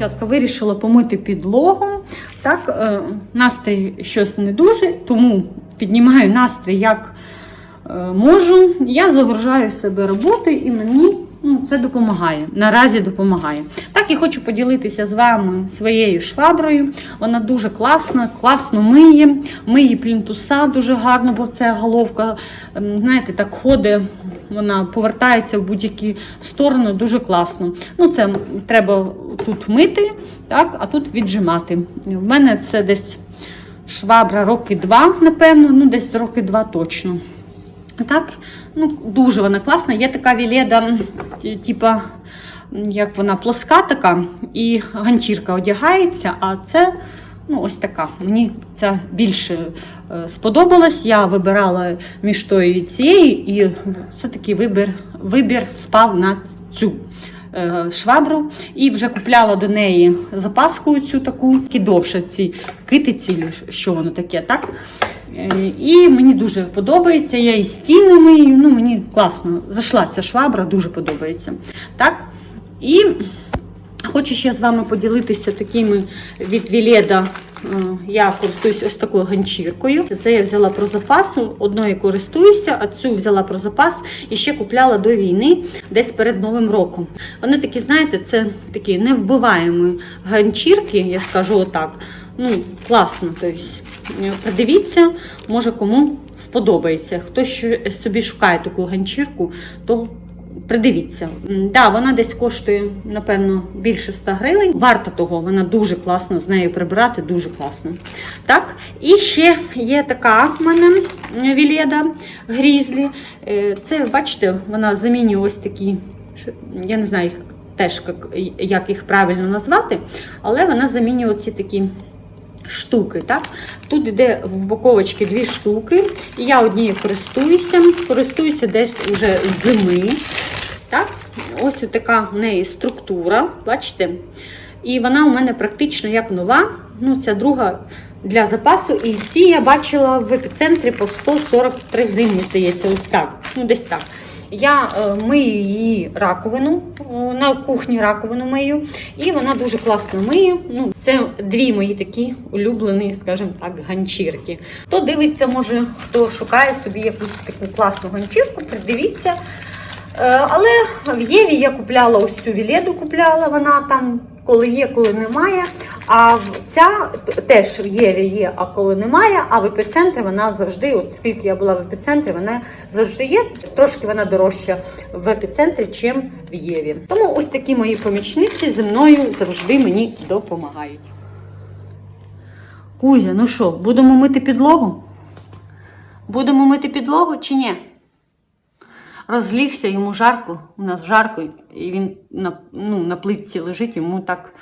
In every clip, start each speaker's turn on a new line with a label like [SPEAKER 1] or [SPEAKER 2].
[SPEAKER 1] дівчатка, вирішила помити підлогу. Так, е, настрій щось не дуже, тому піднімаю настрій як е, можу. Я загружаю себе роботи і мені це допомагає. Наразі допомагає. Так і хочу поділитися з вами своєю шваброю. Вона дуже класна, класно миє. Миє плінтуса дуже гарно, бо це головка, ем, знаєте, так ходить, вона повертається в будь-які сторони, дуже класно. Ну, це треба тут мити, так, а тут віджимати. В мене це десь швабра роки два, напевно, ну десь роки два точно. Так, ну дуже вона класна. Є така віледа, типа, як вона плоска така, і ганчірка одягається, а це ну, ось така. Мені ця більше сподобалась. Я вибирала між тою і цією, і все-таки вибір, вибір спав на цю. е, Швабру і вже купляла до неї запаску цю таку, довше ці китиці, що воно таке, так? Е, І мені дуже подобається. Я і стіни мию. Ну, мені класно. Зайшла ця швабра, дуже подобається. Так? І хочу ще з вами поділитися такими від Віледа. Е, Я користуюсь ось такою ганчіркою. Це я взяла про запас, одною користуюся, а цю взяла про запас і ще купляла до війни, десь перед Новим роком. Вони такі, знаєте, це такі невбиваємі ганчірки, я скажу отак. Ну, класно. Тобто, е, придивіться, може кому сподобається. Хто собі шукає таку ганчірку, то придивіться. Да, вона десь коштує, напевно, більше 100 гривень. Варта того, вона дуже класна, з нею прибирати дуже класно. Так, і ще є така в мене Віледа Грізлі. Е, Це, бачите, вона замінює ось такі, я не знаю теж, як їх правильно назвати, але вона замінює оці такі штуки. Так? Тут йде в боковочки дві штуки, і я однією користуюся, користуюся десь уже зими. Так? Ось така в неї структура, бачите? І вона у мене практично як нова. Ну, ця друга для запасу. І ці я бачила в епіцентрі по 143 гривні, здається, ось так. Ну, десь так. Я е, мию її раковину, на кухні раковину мию, і вона дуже класно миє. Ну, це дві мої такі улюблені, скажімо так, ганчірки. Хто дивиться, може, хто шукає собі якусь таку класну ганчірку, придивіться. Е, Але в Єві я купляла ось цю віледу, купляла вона там, коли є, коли немає. А ця теж в Єві є, а коли немає. А в епіцентрі вона завжди, от скільки я була в епіцентрі, вона завжди є. Трошки вона дорожча в епіцентрі, чим в Єві. Тому ось такі мої помічниці зі мною завжди мені допомагають. Кузя, ну що, будемо мити підлогу? Будемо мити підлогу чи ні? Розлігся, йому жарко, у нас жарко, і він на, ну, на плитці лежить, йому так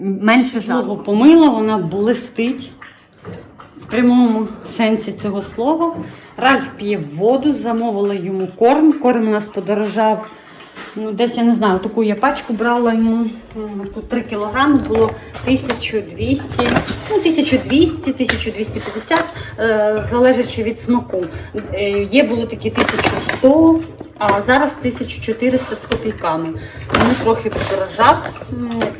[SPEAKER 1] менше жарко. Помила, вона блистить в прямому сенсі цього слова. Ральф п'є воду, замовила йому корм. Корм у нас подорожав. Ну, десь я не знаю, таку я пачку брала йому. Тут 3 кілограми було 1200, ну 1200, 1250, е, залежачи від смаку. Е, Є були такі 1100, а зараз 1400 з копійками. Він трохи подорожав.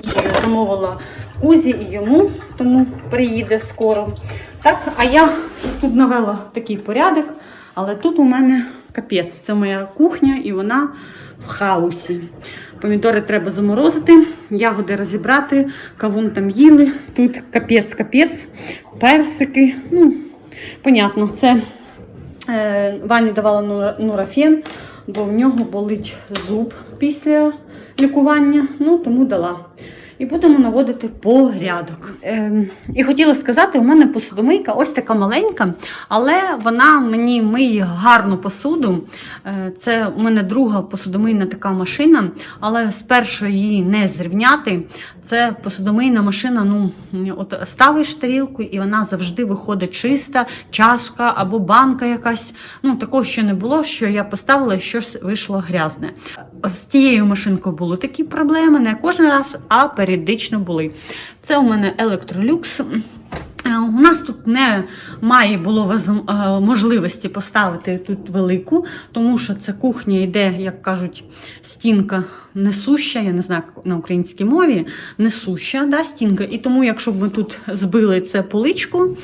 [SPEAKER 1] І замовила Кузі і йому, тому приїде скоро. Так, а я тут навела такий порядок, але тут у мене капець. Це моя кухня і вона в хаосі. Помідори треба заморозити, ягоди розібрати, кавун там їли. Тут капець-капець, персики. Ну, понятно, це е, Вані давала нура- нурофен, бо в нього болить зуб після лікування, ну тому дала. І будемо наводити порядок. Ем, і хотіла сказати, у мене посудомийка ось така маленька, але вона мені миє гарну посуду. Е, це у мене друга посудомийна така машина, але з першої її не зрівняти. Це посудомийна машина. Ну, от ставиш тарілку, і вона завжди виходить чиста, чашка або банка якась. Ну, такого ще не було, що я поставила і щось вийшло грязне. З цією машинкою були такі проблеми, не кожен раз, а періодично були. Це у мене електролюкс. Е, У нас тут не має було е, можливості поставити тут велику, тому що це кухня йде, як кажуть, стінка несуща, я не знаю на українській мові, несуща да, стінка. І тому, якщо б ми тут збили це поличку, е,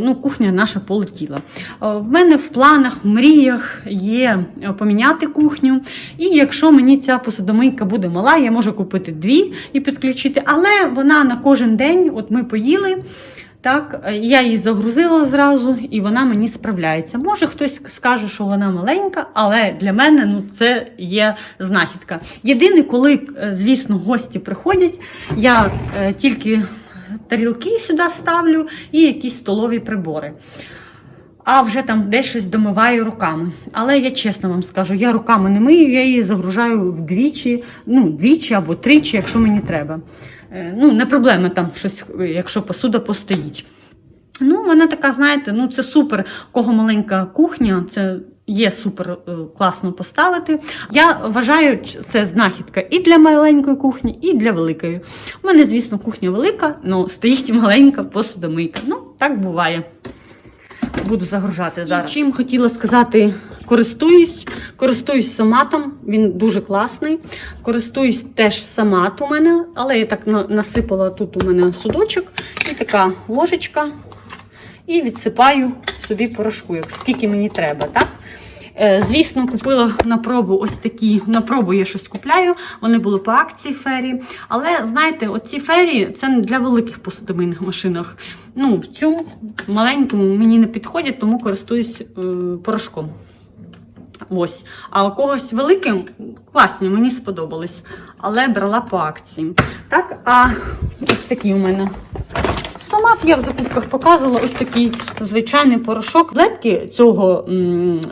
[SPEAKER 1] ну, кухня наша полетіла. В мене в планах, в мріях є поміняти кухню. І якщо мені ця посудомийка буде мала, я можу купити дві і підключити, але вона на кожен день, от ми поїли. Так, я її загрузила зразу, і вона мені справляється. Може, хтось скаже, що вона маленька, але для мене ну, це є знахідка. Єдине, коли, е, звісно, гості приходять, я е, тільки тарілки сюди ставлю і якісь столові прибори. А вже там десь щось домиваю руками. Але я чесно вам скажу, я руками не мию, я її загружаю вдвічі, ну, двічі або тричі, якщо мені треба. Е, Ну, не проблема там щось, якщо посуда постоїть. Ну, вона така, знаєте, ну це супер, у кого маленька кухня, це є супер е, класно поставити. Я вважаю, це знахідка і для маленької кухні, і для великої. У мене, звісно, кухня велика, але стоїть маленька посудомийка. Ну, так буває. Буду загружати зараз. І чим хотіла сказати, користуюсь. Користуюсь саматом, він дуже класний. Користуюсь теж самат у мене, але я так насипала тут у мене судочок і така ложечка. І відсипаю собі порошку, як скільки мені треба. так? Е, Звісно, купила на пробу ось такі. На пробу я щось купляю. Вони були по акції фері. Але знаєте, оці фері це не для великих посудомийних машинах. Ну, в цю маленьку мені не підходять, тому користуюсь е, порошком. Ось. А у когось великим класні, мені сподобались. Але брала по акції. Так, а ось такі у мене Сомат я в закупках показувала ось такий звичайний порошок. Таблетки цього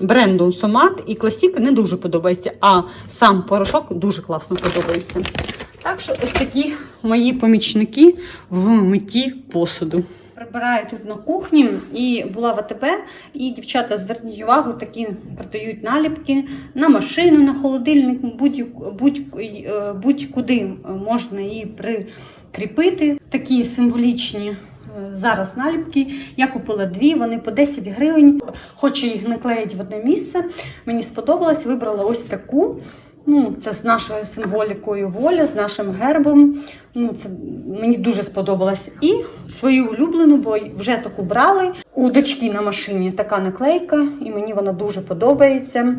[SPEAKER 1] бренду Сомат і Класік не дуже подобається, а сам порошок дуже класно подобається. Так що ось такі мої помічники в митті посуду. Прибираю тут на кухні і була в АТБ, і дівчата, зверніть увагу, такі продають наліпки на машину, на холодильник, будь- будь- е, будь-куди можна її прикріпити. Такі символічні е, зараз наліпки. Я купила дві, вони по 10 гривень. Хочу їх наклеїти в одне місце. Мені сподобалось, вибрала ось таку. Ну, це з нашою символікою воля, з нашим гербом. Ну, це мені дуже сподобалось. І свою улюблену, бо вже таку брали. У дочки на машині така наклейка, і мені вона дуже подобається.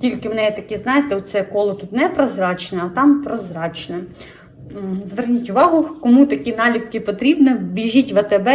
[SPEAKER 1] Тільки в неї такі, знаєте, оце коло тут не прозрачне, а там прозрачне. Зверніть увагу, кому такі наліпки потрібні, біжіть в АТБ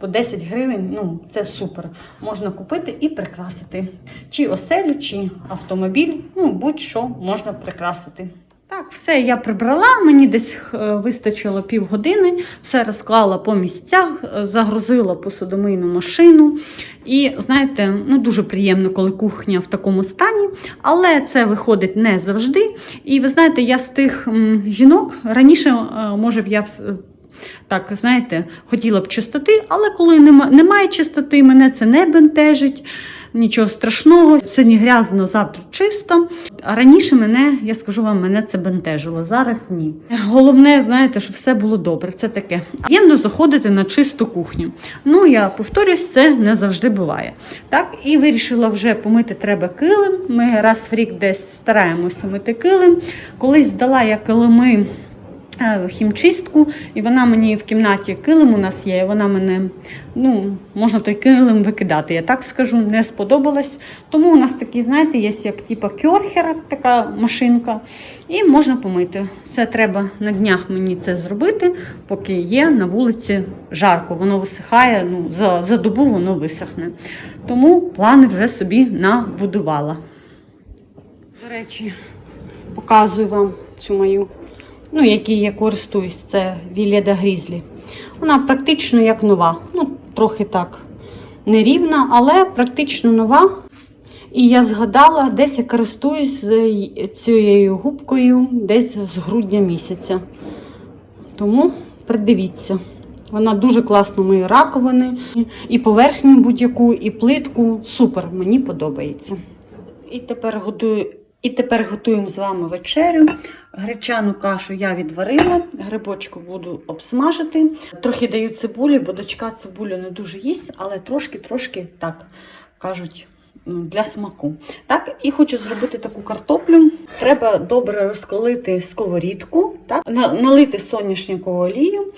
[SPEAKER 1] по 10 гривень. Ну, це супер. Можна купити і прикрасити. Чи оселю, чи автомобіль, ну будь-що можна прикрасити. Так, все я прибрала. Мені десь е, вистачило півгодини, все розклала по місцях, е, загрузила посудомийну машину. І знаєте, ну дуже приємно, коли кухня в такому стані, але це виходить не завжди. І ви знаєте, я з тих жінок раніше, е, може б я так, знаєте, хотіла б чистоти, але коли нема, немає чистоти, мене це не бентежить. Нічого страшного, сьогодні грязно, завтра чисто. А раніше мене, я скажу вам, мене це бентежило. Зараз ні. Головне, знаєте, щоб все було добре. Це таке. Приємно заходити на чисту кухню. Ну, я повторюсь, це не завжди буває. Так, і вирішила вже помити треба килим. Ми раз в рік десь стараємося мити килим. Колись здала я килими е, в хімчистку, і вона мені в кімнаті килим у нас є, вона мене, ну, можна той килим викидати, я так скажу, не сподобалась. Тому у нас такий, знаєте, є як типа кьорхера, така машинка, і можна помити. Це треба на днях мені це зробити, поки є на вулиці жарко, воно висихає, ну, за, за добу воно висохне. Тому плани вже собі набудувала. До речі, показую вам цю мою ну, якій я користуюсь, це Вілєда Грізлі. Вона практично як нова. Ну, трохи так нерівна, але практично нова. І я згадала, десь я користуюсь цією губкою десь з грудня місяця. Тому придивіться. Вона дуже класно миє раковини, і поверхню будь-яку, і плитку. Супер, мені подобається. І тепер готую І тепер готуємо з вами вечерю. Гречану кашу я відварила, грибочку буду обсмажити. Трохи даю цибулі, бо дочка цибулю не дуже їсть, але трошки-трошки так кажуть. Для смаку. Так, і хочу зробити таку картоплю. Треба добре розколити сковорідку, так, на- налити соняшникову олію.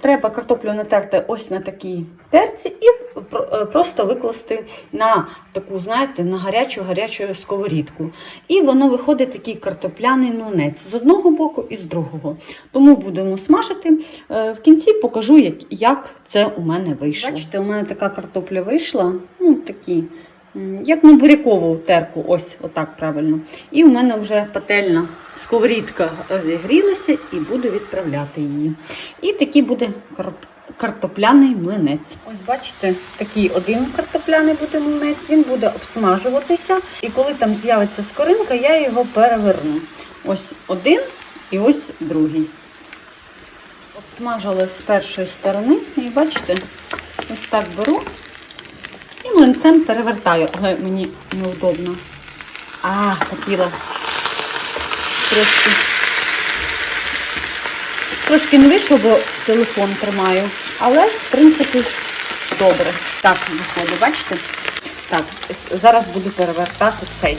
[SPEAKER 1] Треба картоплю натерти ось на такій терці і е, просто викласти на таку, знаєте, на гарячу гарячу сковорідку. І воно виходить такий картопляний млинець з одного боку і з другого. Тому будемо смажити. Е, В кінці покажу, як, це у мене вийшло. Бачите, у мене така картопля вийшла. Ну, такі, як на бурякову терку, ось отак правильно. І у мене вже пательна сковорідка розігрілася і буду відправляти її. І такий буде картопляний млинець. Ось бачите, такий один картопляний буде млинець, він буде обсмажуватися. І коли там з'явиться скоринка, я його переверну. Ось один і ось другий. Обсмажила з першої сторони, і бачите, ось так беру і млинцем перевертаю, але мені неудобно. А, хотіла трошки. Трошки не вийшло, бо телефон тримаю. Але, в принципі, добре. Так виходить, бачите? Так, зараз буду перевертати цей.